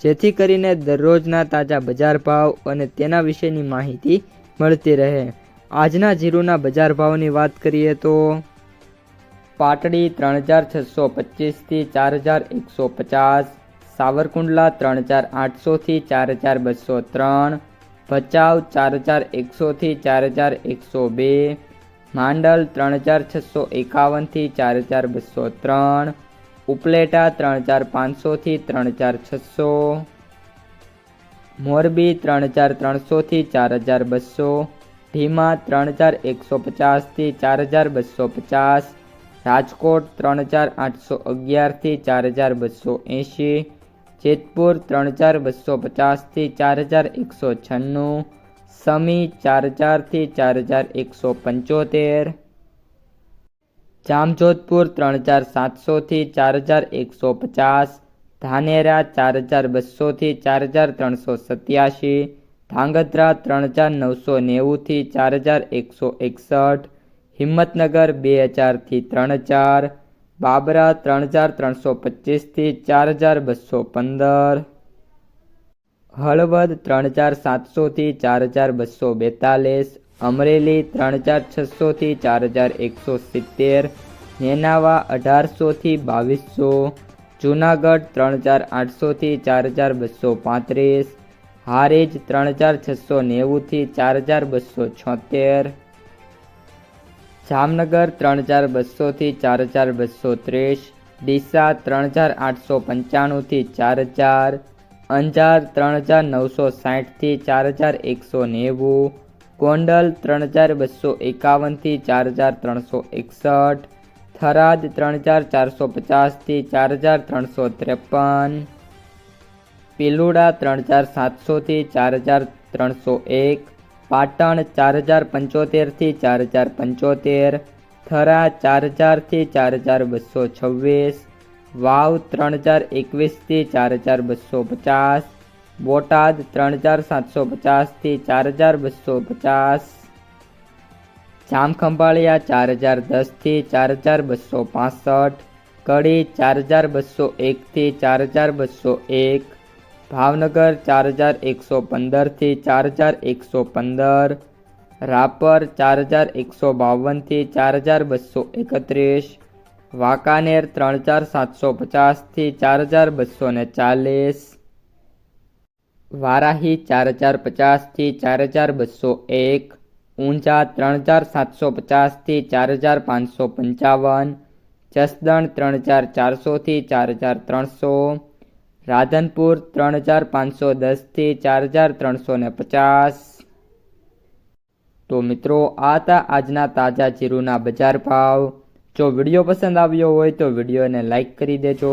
જેથી કરીને દરરોજના તાજા બજાર ભાવ અને તેના વિશેની માહિતી મળતી રહે. આજના જીરુના બજાર ભાવની વાત કરીએ તો પાટડી ત્રણ હજાર છસો પચીસથી ચાર હજાર એકસો પચાસ, સાવરકુંડલા ત્રણ હજાર આઠસોથી ચાર હજાર બસો ત્રણ, ભચાઉ ચાર હજાર એકસોથી ચાર હજાર એકસો બે, માંડલ ત્રણ હજાર છસો એકાવનથી ચાર હજાર બસો ત્રણ ઉપલેટા ત્રણ હજાર પાંચસોથી ત્રણ હજાર છસો. મોરબી ત્રણ હજાર ત્રણસોથી ચાર હજાર બસો. ભીમા ત્રણ હજાર એકસો પચાસથી ચાર હજાર બસો પચાસ. રાજકોટ ત્રણ હજાર આઠસો અગિયારથી ચાર હજાર બસો એંશી. જેતપુર ત્રણ હજાર બસો પચાસથી ચાર હજાર એકસો છન્નું. સમી ચાર હજારથી ચાર હજાર એકસો પંચોતેર. જામજોધપુર ત્રણ હજાર સાતસોથી ચાર હજાર એકસો પચાસ, ધાનેરા ચાર હજાર બસોથી ચાર હજાર ત્રણસો સત્યાસી, ધાંગધ્રા ત્રણ હજાર નવસો નેવુંથી ચાર હજાર એકસો એકસઠ, હિંમતનગર બે હજારથી ત્રણ હજાર, બાબરા ત્રણ હજાર ત્રણસો પચીસથી ચાર હજાર બસો પંદર, હળવદ ત્રણ હજાર સાતસોથી ચાર હજાર બસો બેતાલીસ અમરેલી ત્રણ હજાર છસોથી ચાર હજાર એકસો સિત્તેર, નેનાવા અઢારસોથી બાવીસો, જૂનાગઢ ત્રણ હજાર આઠસોથી ચાર હજાર બસો પાંત્રીસ, હારેજ ત્રણ હજાર છસો નેવુંથી ચાર હજાર બસો છોતેર, જામનગર ત્રણ હજાર બસોથી ચાર હજાર બસો ત્રીસ, ડીસા ત્રણ હજાર આઠસો પંચાણુંથી ચાર હજાર, અંજાર ત્રણ હજાર નવસો સાઠથી ચાર હજાર એકસો નેવું ગોંડલ ત્રણ હજાર બસો એકાવનથી ચાર હજાર ત્રણસો એકસઠ, થરાદ ત્રણ હજાર ચારસો પચાસથી ચાર હજાર ત્રણસો ત્રેપન, પિલુડા ત્રણ હજાર સાતસોથી ચાર હજાર ત્રણસો એક, પાટણ ચાર હજાર પંચોતેરથી ચાર હજાર પંચોતેર, થરા ચાર હજારથી ચાર હજાર બસો છવ્વીસ, વાવ ત્રણ હજાર એકવીસથી ચાર હજાર બસો પચાસ બોટાદ ત્રણ હજાર સાતસો પચાસથી ચાર હજાર બસો પચાસ જામખંભાળિયા ચાર હજાર દસથી ચાર હજાર બસો પાસઠ કડી ચાર હજાર બસો એકથી ચાર હજાર બસો એક ભાવનગર ચાર હજાર એકસો પંદરથી ચાર હજાર એકસો પંદર રાપર ચાર હજાર એકસો બાવનથી ચાર હજાર બસો એકત્રીસ વાંકાનેર ત્રણ હજાર સાતસો પચાસથી ચાર હજાર બસો ને ચાલીસ વારાહી ચાર હજાર પચાસથી ચાર હજાર બસો એક, ઊંઝા ત્રણ હજાર સાતસો પચાસથી ચાર હજાર પાંચસો પંચાવન, જસદણ ત્રણ હજાર ચારસોથી ચાર હજાર ત્રણસો, રાધનપુર ત્રણ હજાર પાંચસો દસથી ચાર હજાર ત્રણસો ને પચાસ. તો મિત્રો, આ હતા આજના તાજા જીરુના બજાર ભાવ. જો વીડિયો પસંદ આવ્યો હોય તો વિડીયોને લાઈક કરી દેજો.